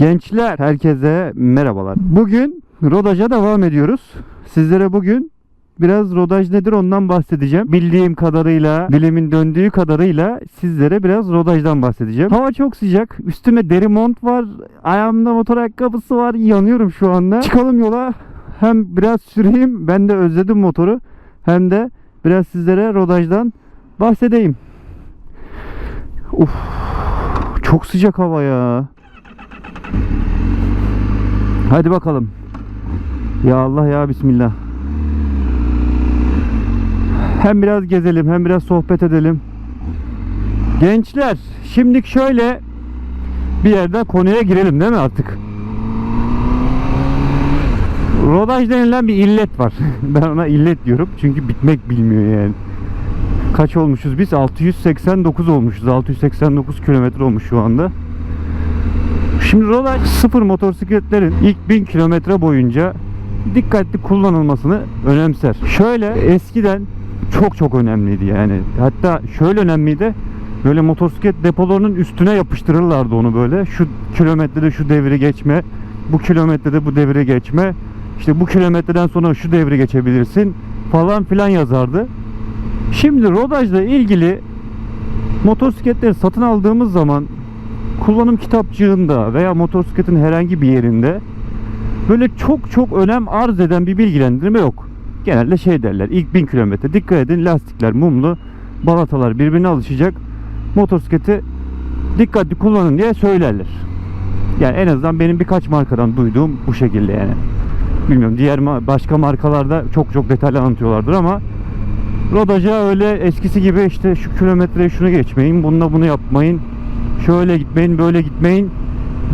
Gençler herkese merhabalar. Bugün rodaja devam ediyoruz. Sizlere bugün biraz rodaj nedir ondan bahsedeceğim. Bildiğim kadarıyla, dilimin döndüğü kadarıyla sizlere biraz rodajdan bahsedeceğim. Hava çok sıcak. Üstüme deri mont var. Ayağımda motor ayakkabısı var. Yanıyorum şu anda. Çıkalım yola. Hem biraz süreyim. Ben de özledim motoru. Hem de biraz sizlere rodajdan bahsedeyim. Uf, çok sıcak hava ya. Hadi bakalım. Ya Allah ya Bismillah. Hem biraz gezelim hem biraz sohbet edelim. Gençler şimdi şöyle bir yerden konuya girelim değil mi artık? Rodaj denilen bir illet var. ben ona illet diyorum çünkü bitmek bilmiyor yani. Kaç olmuşuz biz? 689 olmuşuz. 689 kilometre olmuş şu anda. Şimdi rodaj sıfır motosikletlerin ilk 1000 kilometre boyunca dikkatli kullanılmasını önemser. Şöyle eskiden çok çok önemliydi yani. Hatta şöyle önemliydi. Böyle motosiklet depolarının üstüne yapıştırırlardı onu böyle. Şu kilometrede şu devri geçme, bu kilometrede bu devri geçme. İşte bu kilometreden sonra şu devri geçebilirsin falan filan yazardı. Şimdi rodajla ilgili motosikletleri satın aldığımız zaman kullanım kitapçığında veya motosikletin herhangi bir yerinde böyle çok çok önem arz eden bir bilgilendirme yok. Genelde şey derler ilk 1000 kilometre dikkat edin lastikler mumlu balatalar birbirine alışacak motosikleti dikkatli kullanın diye söylerler. Yani en azından benim birkaç markadan duyduğum bu şekilde yani. Bilmiyorum diğer başka markalarda çok çok detaylı anlatıyorlardır ama Rodaja öyle eskisi gibi işte şu kilometreyi şunu geçmeyin, bununla bunu yapmayın, şöyle gitmeyin, böyle gitmeyin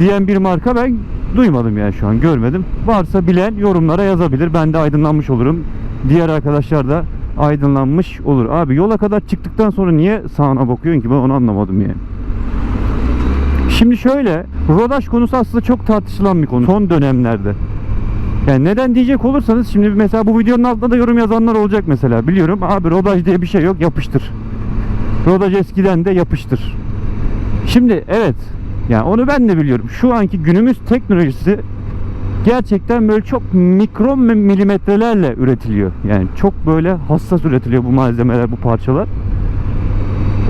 diyen bir marka ben duymadım yani şu an görmedim. Varsa bilen yorumlara yazabilir. Ben de aydınlanmış olurum. Diğer arkadaşlar da aydınlanmış olur. Abi yola kadar çıktıktan sonra niye sağına bakıyorsun ki ben onu anlamadım yani. Şimdi şöyle, rodaj konusu aslında çok tartışılan bir konu son dönemlerde. Yani neden diyecek olursanız şimdi mesela bu videonun altında da yorum yazanlar olacak mesela. Biliyorum abi rodaj diye bir şey yok yapıştır. Rodaj eskiden de yapıştır. Şimdi evet yani onu ben de biliyorum. Şu anki günümüz teknolojisi gerçekten böyle çok mikro milimetrelerle üretiliyor. Yani çok böyle hassas üretiliyor bu malzemeler, bu parçalar.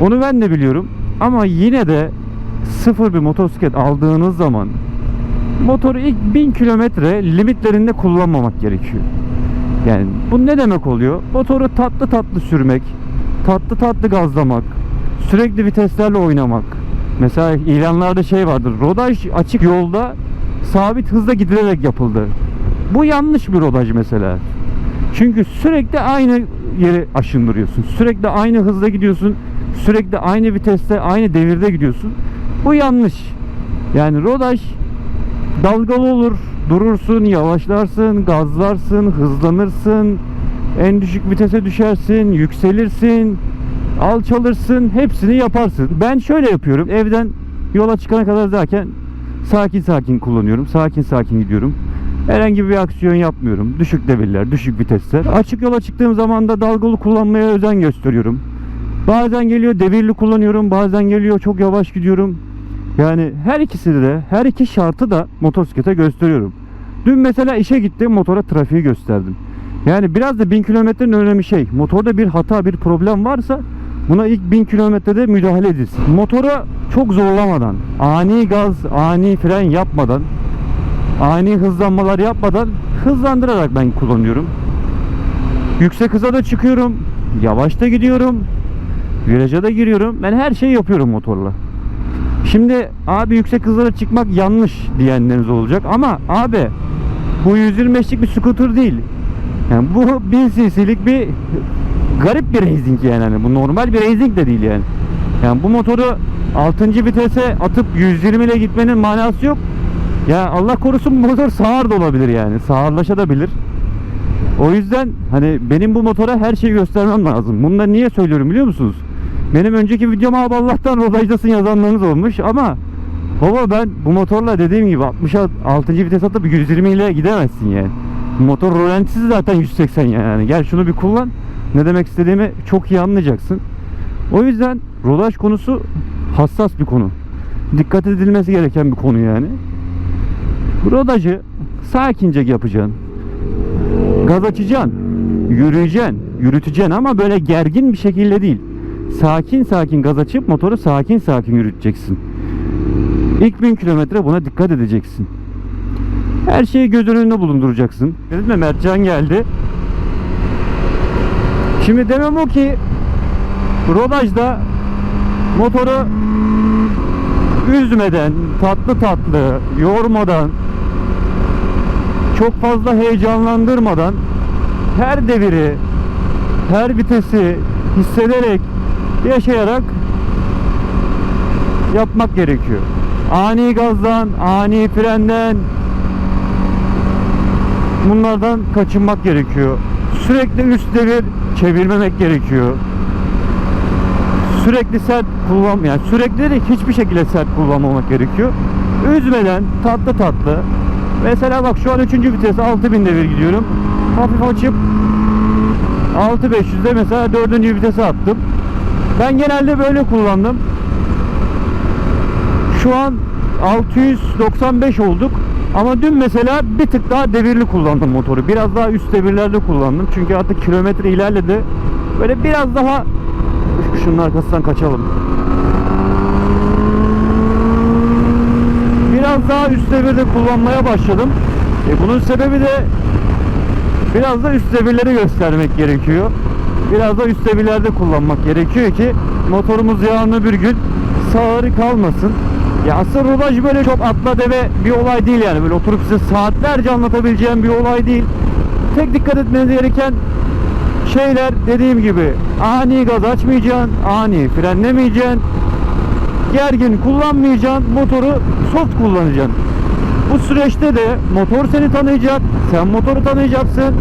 Onu ben de biliyorum. Ama yine de sıfır bir motosiklet aldığınız zaman motoru ilk 1000 kilometre limitlerinde kullanmamak gerekiyor. Yani bu ne demek oluyor? Motoru tatlı tatlı sürmek, tatlı tatlı gazlamak, sürekli viteslerle oynamak. Mesela ilanlarda şey vardır. Rodaj açık yolda sabit hızla gidilerek yapıldı. Bu yanlış bir rodaj mesela. Çünkü sürekli aynı yeri aşındırıyorsun. Sürekli aynı hızla gidiyorsun. Sürekli aynı viteste, aynı devirde gidiyorsun. Bu yanlış. Yani rodaj dalgalı olur. Durursun, yavaşlarsın, gazlarsın, hızlanırsın. En düşük vitese düşersin, yükselirsin, alçalırsın, hepsini yaparsın. Ben şöyle yapıyorum. Evden yola çıkana kadar zaten sakin sakin kullanıyorum. Sakin sakin gidiyorum. Herhangi bir aksiyon yapmıyorum. Düşük devirler, düşük vitesler. Açık yola çıktığım zaman da dalgalı kullanmaya özen gösteriyorum. Bazen geliyor devirli kullanıyorum, bazen geliyor çok yavaş gidiyorum. Yani her ikisi de, her iki şartı da motosiklete gösteriyorum. Dün mesela işe gittim, motora trafiği gösterdim. Yani biraz da 1000 kilometrenin önemi şey. Motorda bir hata, bir problem varsa buna ilk 1000 kilometrede müdahale edilsin. Motoru çok zorlamadan, ani gaz, ani fren yapmadan, ani hızlanmalar yapmadan hızlandırarak ben kullanıyorum. Yüksek hıza da çıkıyorum, yavaş da gidiyorum, viraja da giriyorum. Ben her şeyi yapıyorum motorla. Şimdi abi yüksek hızlara çıkmak yanlış diyenleriniz olacak ama abi bu 125'lik bir scooter değil. Yani bu 1000 cc'lik bir garip bir racing yani. Hani bu normal bir racing de değil yani. Yani bu motoru 6. vitese atıp 120 ile gitmenin manası yok. Ya Allah korusun bu motor sağır da olabilir yani. Sağırlaşabilir. O yüzden hani benim bu motora her şeyi göstermem lazım. Bunu da niye söylüyorum biliyor musunuz? Benim önceki videoma abi Allah'tan rodajdasın yazanlarınız olmuş ama baba ben bu motorla dediğim gibi 60'a 6. vites atıp 120 ile gidemezsin yani. Motor rolantisi zaten 180 yani. Gel şunu bir kullan. Ne demek istediğimi çok iyi anlayacaksın. O yüzden rodaj konusu hassas bir konu. Dikkat edilmesi gereken bir konu yani. Rodajı sakince yapacaksın. Gaz açacaksın. Yürüyeceksin. Yürüteceksin ama böyle gergin bir şekilde değil. Sakin sakin gaz açıp motoru sakin sakin yürüteceksin. İlk bin kilometre buna dikkat edeceksin. Her şeyi göz önünde bulunduracaksın. Dedim mi Mertcan geldi. Şimdi demem o ki rodajda motoru üzmeden, tatlı tatlı, yormadan, çok fazla heyecanlandırmadan her deviri, her vitesi hissederek, yaşayarak yapmak gerekiyor. Ani gazdan, ani frenden bunlardan kaçınmak gerekiyor. Sürekli üst devir çevirmemek gerekiyor. Sürekli sert kullan yani sürekli de hiçbir şekilde sert kullanmamak gerekiyor. Üzmeden tatlı tatlı. Mesela bak şu an 3. vites 6000 devir gidiyorum. Hafif açıp 6500'de mesela 4. vitese attım. Ben genelde böyle kullandım. Şu an 695 olduk. Ama dün mesela bir tık daha devirli kullandım motoru. Biraz daha üst devirlerde kullandım. Çünkü artık kilometre ilerledi. Böyle biraz daha şunun arkasından kaçalım. Biraz daha üst devirde kullanmaya başladım. E bunun sebebi de biraz da üst devirleri göstermek gerekiyor. Biraz da üst devirlerde kullanmak gerekiyor ki motorumuz yarın öbür gün sağırı kalmasın. Ya aslında rodaj böyle çok atla deve bir olay değil yani. Böyle oturup size saatlerce anlatabileceğim bir olay değil. Tek dikkat etmeniz gereken şeyler dediğim gibi ani gaz açmayacaksın, ani frenlemeyeceksin, gergin kullanmayacaksın, motoru soft kullanacaksın. Bu süreçte de motor seni tanıyacak, sen motoru tanıyacaksın,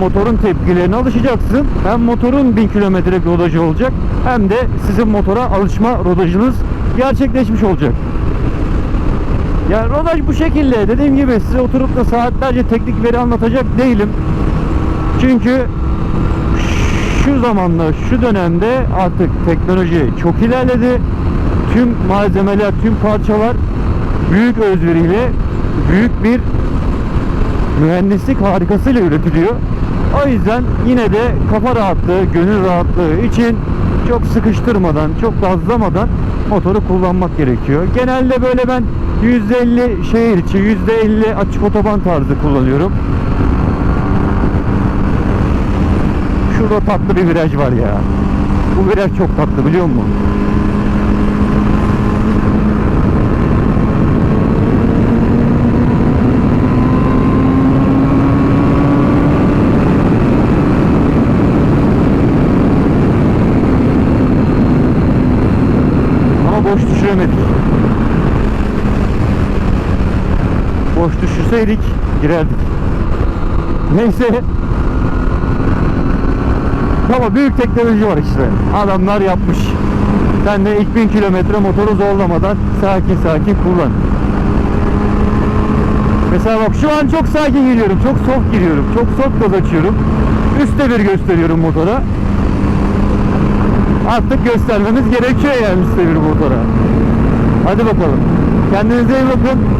motorun tepkilerine alışacaksın. Hem motorun 1000 kilometre rodajı olacak hem de sizin motora alışma rodajınız gerçekleşmiş olacak. Yani rodaj bu şekilde. Dediğim gibi size oturup da saatlerce teknik veri anlatacak değilim. Çünkü şu zamanda, şu dönemde artık teknoloji çok ilerledi. Tüm malzemeler, tüm parçalar büyük özveriyle, büyük bir mühendislik harikasıyla üretiliyor. O yüzden yine de kafa rahatlığı, gönül rahatlığı için çok sıkıştırmadan, çok gazlamadan motoru kullanmak gerekiyor. Genelde böyle ben %50 şehir içi, %50 açık otoban tarzı kullanıyorum. Şurada tatlı bir viraj var ya. Bu viraj çok tatlı biliyor musun? Boş düşürseydik girerdik. Neyse. Ama büyük teknoloji var işte. Adamlar yapmış. Sen de ilk bin kilometre motoru zorlamadan sakin sakin kullan. Mesela bak şu an çok sakin giriyorum. Çok soft giriyorum. Çok soft gaz açıyorum. Üstte bir gösteriyorum motora. Artık göstermemiz gerekiyor yani üstte bir motora. Hadi bakalım. Kendinize iyi bakın.